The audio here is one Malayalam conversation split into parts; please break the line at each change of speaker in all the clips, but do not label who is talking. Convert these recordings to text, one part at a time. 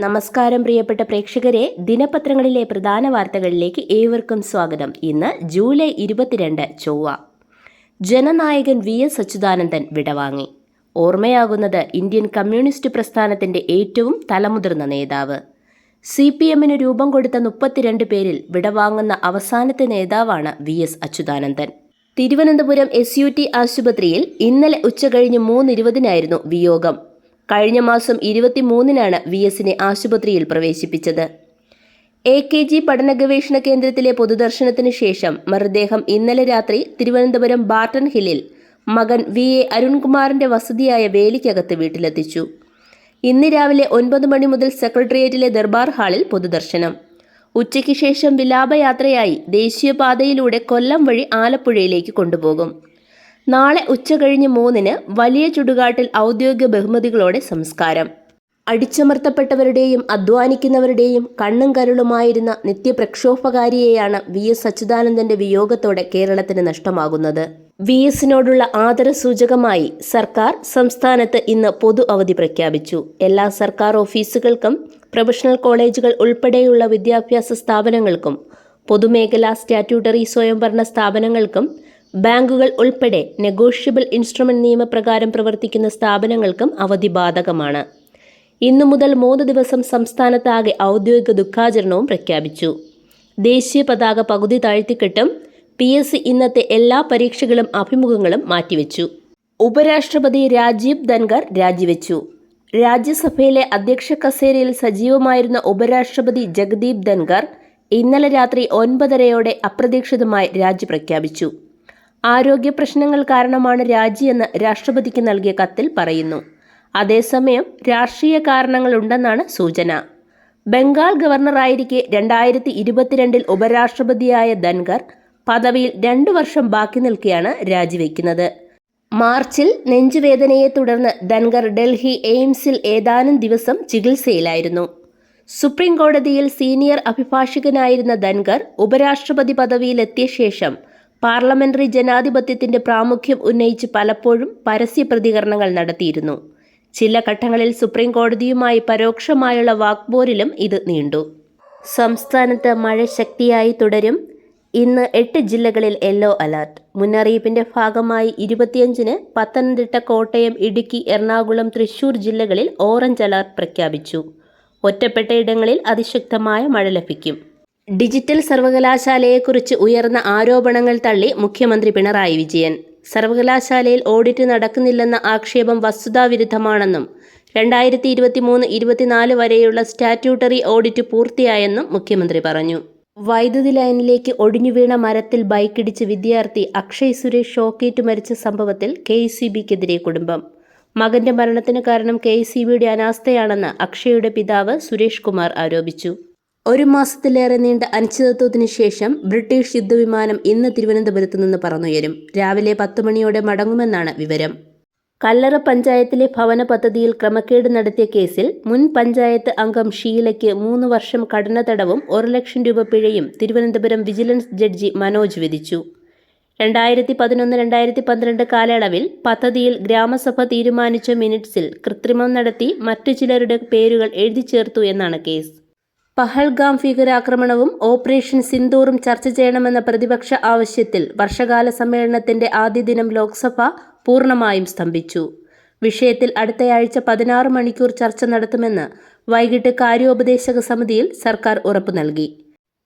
നമസ്കാരം പ്രിയപ്പെട്ട പ്രേക്ഷകരെ. ദിനപത്രങ്ങളിലെ പ്രധാന വാർത്തകളിലേക്ക് ഏവർക്കും സ്വാഗതം. ഇന്ന് ജൂലൈ ഇരുപത്തിരണ്ട് ചൊവ്വ. ജനനായകൻ വി എസ് അച്യുതാനന്ദൻ വിടവാങ്ങി. ഓർമ്മയാകുന്നത് ഇന്ത്യൻ കമ്മ്യൂണിസ്റ്റ് പ്രസ്ഥാനത്തിന്റെ ഏറ്റവും തലമുതിർന്ന നേതാവ്. സി പി എമ്മിന് രൂപം കൊടുത്ത മുപ്പത്തിരണ്ട് പേരിൽ വിടവാങ്ങുന്ന അവസാനത്തെ നേതാവാണ് V S Achuthanandan. Thiruvananthapuram S U T ആശുപത്രിയിൽ ഇന്നലെ ഉച്ചകഴിഞ്ഞ് മൂന്നിരുപതിനായിരുന്നു വിയോഗം. കഴിഞ്ഞ മാസം ഇരുപത്തിമൂന്നിനാണ് വി എസിനെ ആശുപത്രിയിൽ പ്രവേശിപ്പിച്ചത്. എ കെ ജി പഠന ഗവേഷണ കേന്ദ്രത്തിലെ പൊതുദർശനത്തിന് ശേഷം മൃതദേഹം ഇന്നലെ രാത്രി തിരുവനന്തപുരം ബാർട്ടൺ ഹില്ലിൽ മകൻ വി എ അരുൺകുമാറിന്റെ വസതിയായ വേലിക്കകത്ത് വീട്ടിലെത്തിച്ചു. ഇന്ന് രാവിലെ ഒൻപത് മണി മുതൽ സെക്രട്ടേറിയറ്റിലെ ദർബാർ ഹാളിൽ പൊതുദർശനം. ഉച്ചയ്ക്ക് ശേഷം വിലാപയാത്രയായി ദേശീയപാതയിലൂടെ കൊല്ലം വഴി ആലപ്പുഴയിലേക്ക് കൊണ്ടുപോകും. നാളെ ഉച്ചകഴിഞ്ഞ് മൂന്നിന് വലിയ ചുടുകാട്ടിൽ ഔദ്യോഗിക ബഹുമതികളോടെ സംസ്കാരം. അടിച്ചമർത്തപ്പെട്ടവരുടെയും അധ്വാനിക്കുന്നവരുടെയും കണ്ണും കരുളുമായിരുന്ന നിത്യപ്രക്ഷോഭകാരിയെയാണ് വി എസ് അച്യുതാനന്ദന്റെ വിയോഗത്തോടെ കേരളത്തിന് നഷ്ടമാകുന്നത്. വി എസിനോടുള്ള ആദരസൂചകമായി സർക്കാർ സംസ്ഥാനത്ത് ഇന്ന് പൊതു അവധി പ്രഖ്യാപിച്ചു. എല്ലാ സർക്കാർ ഓഫീസുകൾക്കും പ്രൊഫഷണൽ കോളേജുകൾ ഉൾപ്പെടെയുള്ള വിദ്യാഭ്യാസ സ്ഥാപനങ്ങൾക്കും പൊതുമേഖലാ സ്റ്റാറ്റ്യൂട്ടറി സ്വയംഭരണ സ്ഥാപനങ്ങൾക്കും ബാങ്കുകൾ ഉൾപ്പെടെ നെഗോഷ്യബിൾ ഇൻസ്ട്രുമെന്റ് നിയമപ്രകാരം പ്രവർത്തിക്കുന്ന സ്ഥാപനങ്ങൾക്കും അവധി ബാധകമാണ്. ഇന്നു മുതൽ മൂന്ന് ദിവസം സംസ്ഥാനത്താകെ ഔദ്യോഗിക ദുഃഖാചരണവും പ്രഖ്യാപിച്ചു. ദേശീയ പതാക പകുതി താഴ്ത്തിക്കെട്ടും പി എസ് സി ഇന്നത്തെ എല്ലാ പരീക്ഷകളും അഭിമുഖങ്ങളും മാറ്റിവെച്ചു. ഉപരാഷ്ട്രപതി രാജീവ് ധൻഖർ രാജിവെച്ചു. രാജ്യസഭയിലെ അധ്യക്ഷ കസേരയിൽ സജീവമായിരുന്ന ഉപരാഷ്ട്രപതി ജഗദീപ് ധൻഖർ ഇന്നലെ രാത്രി ഒൻപതരയോടെ അപ്രതീക്ഷിതമായി രാജി പ്രഖ്യാപിച്ചു. ആരോഗ്യ പ്രശ്നങ്ങൾ കാരണമാണ് രാജിയെന്ന് രാഷ്ട്രപതിക്ക് നൽകിയ കത്തിൽ പറയുന്നു. അതേസമയം രാഷ്ട്രീയ കാരണങ്ങളുണ്ടെന്നാണ് സൂചന. ബംഗാൾ ഗവർണറായിരിക്കെ രണ്ടായിരത്തി ഇരുപത്തിരണ്ടിൽ ഉപരാഷ്ട്രപതിയായ ധൻഖർ പദവിയിൽ രണ്ടു വർഷം ബാക്കി നിൽക്കെയാണ് രാജിവെക്കുന്നത്. മാർച്ചിൽ നെഞ്ചുവേദനയെ തുടർന്ന് ധൻഖർ ഡൽഹി എയിംസിൽ ഏതാനും ദിവസം ചികിത്സയിലായിരുന്നു. സുപ്രീം കോടതിയിൽ സീനിയർ അഭിഭാഷകനായിരുന്ന ധൻഖർ ഉപരാഷ്ട്രപതി പദവിയിലെത്തിയ ശേഷം പാർലമെന്ററി ജനാധിപത്യത്തിന്റെ പ്രാമുഖ്യം ഉന്നയിച്ച് പലപ്പോഴും പരസ്യ പ്രതികരണങ്ങൾ നടത്തിയിരുന്നു. ചില ഘട്ടങ്ങളിൽ സുപ്രീം കോടതിയുമായി പരോക്ഷമായുള്ള വാക്പോരിലും ഇത് നീണ്ടു. സംസ്ഥാനത്ത് മഴ ശക്തിയായി തുടരും. ഇന്ന് എട്ട് ജില്ലകളിൽ യെല്ലോ അലർട്ട്. മുന്നറിയിപ്പിന്റെ ഭാഗമായി ഇരുപത്തിയഞ്ചിന് പത്തനംതിട്ട കോട്ടയം ഇടുക്കി എറണാകുളം തൃശൂർ ജില്ലകളിൽ ഓറഞ്ച് അലർട്ട് പ്രഖ്യാപിച്ചു. ഒറ്റപ്പെട്ട ഇടങ്ങളിൽ അതിശക്തമായ മഴ ലഭിക്കും. ഡിജിറ്റൽ സർവകലാശാലയെക്കുറിച്ച് ഉയർന്ന ആരോപണങ്ങൾ തള്ളി മുഖ്യമന്ത്രി പിണറായി വിജയൻ. സർവകലാശാലയിൽ ഓഡിറ്റ് നടക്കുന്നില്ലെന്ന ആക്ഷേപം വസ്തുതാവിരുദ്ധമാണെന്നും രണ്ടായിരത്തി ഇരുപത്തി മൂന്ന് ഇരുപത്തിനാല് വരെയുള്ള സ്റ്റാറ്റ്യൂട്ടറി ഓഡിറ്റ് പൂർത്തിയായെന്നും മുഖ്യമന്ത്രി പറഞ്ഞു. വൈദ്യുതി ലൈനിലേക്ക് ഒടിഞ്ഞുവീണ മരത്തിൽ ബൈക്കിടിച്ച് വിദ്യാർത്ഥി അക്ഷയ് സുരേഷ് ഷോക്കേറ്റ് മരിച്ച സംഭവത്തിൽ കെ സി കുടുംബം. മകന്റെ മരണത്തിന് കാരണം കെ സി ബിയുടെ അനാസ്ഥയാണെന്ന് അക്ഷയുടെ പിതാവ് സുരേഷ് കുമാർ ആരോപിച്ചു. ഒരു മാസത്തിലേറെ നീണ്ട അനിശ്ചിതത്വത്തിന് ശേഷം ബ്രിട്ടീഷ് യുദ്ധവിമാനം ഇന്ന് തിരുവനന്തപുരത്ത് നിന്ന് പറന്നുയരും. രാവിലെ പത്ത് മണിയോടെ മടങ്ങുമെന്നാണ് വിവരം. കല്ലറ പഞ്ചായത്തിലെ ഭവന പദ്ധതിയിൽ ക്രമക്കേട് നടത്തിയ കേസിൽ മുൻ പഞ്ചായത്ത് അംഗം ഷീലയ്ക്ക് മൂന്ന് വർഷം കഠിന തടവും ഒരു ലക്ഷം രൂപ പിഴയും തിരുവനന്തപുരം വിജിലൻസ് ജഡ്ജി മനോജ് വിധിച്ചു. രണ്ടായിരത്തി പതിനൊന്ന് രണ്ടായിരത്തി പന്ത്രണ്ട് കാലയളവിൽ പദ്ധതിയിൽ ഗ്രാമസഭ തീരുമാനിച്ച മിനിറ്റ്സിൽ കൃത്രിമം നടത്തി മറ്റു ചിലരുടെ പേരുകൾ എഴുതി ചേർത്തു എന്നാണ് കേസ്. പഹൽഗാം ഭീകരാക്രമണവും ഓപ്പറേഷൻ സിന്ദൂറും ചർച്ച ചെയ്യണമെന്ന പ്രതിപക്ഷ ആവശ്യത്തിൽ വർഷകാല സമ്മേളനത്തിന്റെ ആദ്യ ദിനം ലോക്സഭ പൂർണമായും സ്തംഭിച്ചു. വിഷയത്തിൽ അടുത്തയാഴ്ച പതിനാറ് മണിക്കൂർ ചർച്ച നടത്തുമെന്ന് വൈകിട്ട് കാര്യോപദേശക സമിതിയിൽ സർക്കാർ ഉറപ്പു നൽകി.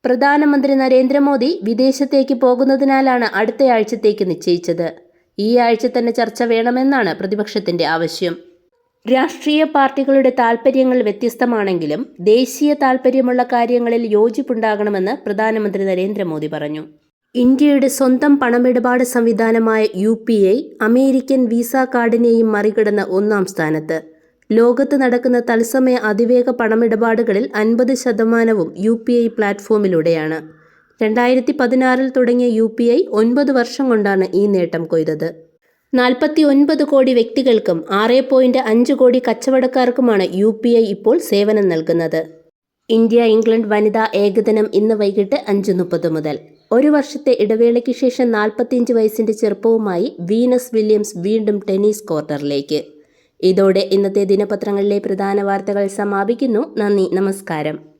പ്രധാനമന്ത്രി നരേന്ദ്രമോദി വിദേശത്തേക്ക് പോകുന്നതിനാലാണ് അടുത്തയാഴ്ചത്തേക്ക് നിശ്ചയിച്ചത്. ഈ ആഴ്ച തന്നെ ചർച്ച വേണമെന്നാണ് പ്രതിപക്ഷത്തിന്റെ ആവശ്യം. രാഷ്ട്രീയ പാർട്ടികളുടെ താൽപര്യങ്ങൾ വ്യത്യസ്തമാണെങ്കിലും ദേശീയ താൽപര്യമുള്ള കാര്യങ്ങളിൽ യോജിപ്പുണ്ടാകണമെന്ന് പ്രധാനമന്ത്രി നരേന്ദ്രമോദി പറഞ്ഞു. ഇന്ത്യയുടെ സ്വന്തം പണമിടപാട് സംവിധാനമായ U P I American visa കാർഡിനെയും മറികടന്ന് ഒന്നാം സ്ഥാനത്ത്. ലോകത്ത് നടക്കുന്ന തത്സമയ അതിവേഗ പണമിടപാടുകളിൽ അൻപത് ശതമാനവും യു പി ഐ പ്ലാറ്റ്ഫോമിലൂടെയാണ്. രണ്ടായിരത്തി പതിനാറിൽ തുടങ്ങിയ യു പി ഐ ഒൻപത് വർഷം കൊണ്ടാണ് ഈ നേട്ടം കൊയ്തത്. നാൽപ്പത്തി ഒൻപത് കോടി വ്യക്തികൾക്കും ആറ് പോയിന്റ് അഞ്ച് കോടി കച്ചവടക്കാർക്കുമാണ് യു പി ഐ ഇപ്പോൾ സേവനം നൽകുന്നത്. ഇന്ത്യ ഇംഗ്ലണ്ട് വനിതാ ഏകദിനം ഇന്ന് വൈകിട്ട് അഞ്ച് മുപ്പത് മുതൽ. ഒരു വർഷത്തെ ഇടവേളയ്ക്ക് ശേഷം നാൽപ്പത്തിയഞ്ച് വയസ്സിന്റെ ചെറുപ്പവുമായി വീനസ് വില്യംസ് വീണ്ടും ടെന്നീസ് ക്വാർട്ടറിലേക്ക്. ഇതോടെ ഇന്നത്തെ ദിനപത്രങ്ങളിലെ പ്രധാന വാർത്തകൾ സമാപിക്കുന്നു. നന്ദി നമസ്കാരം.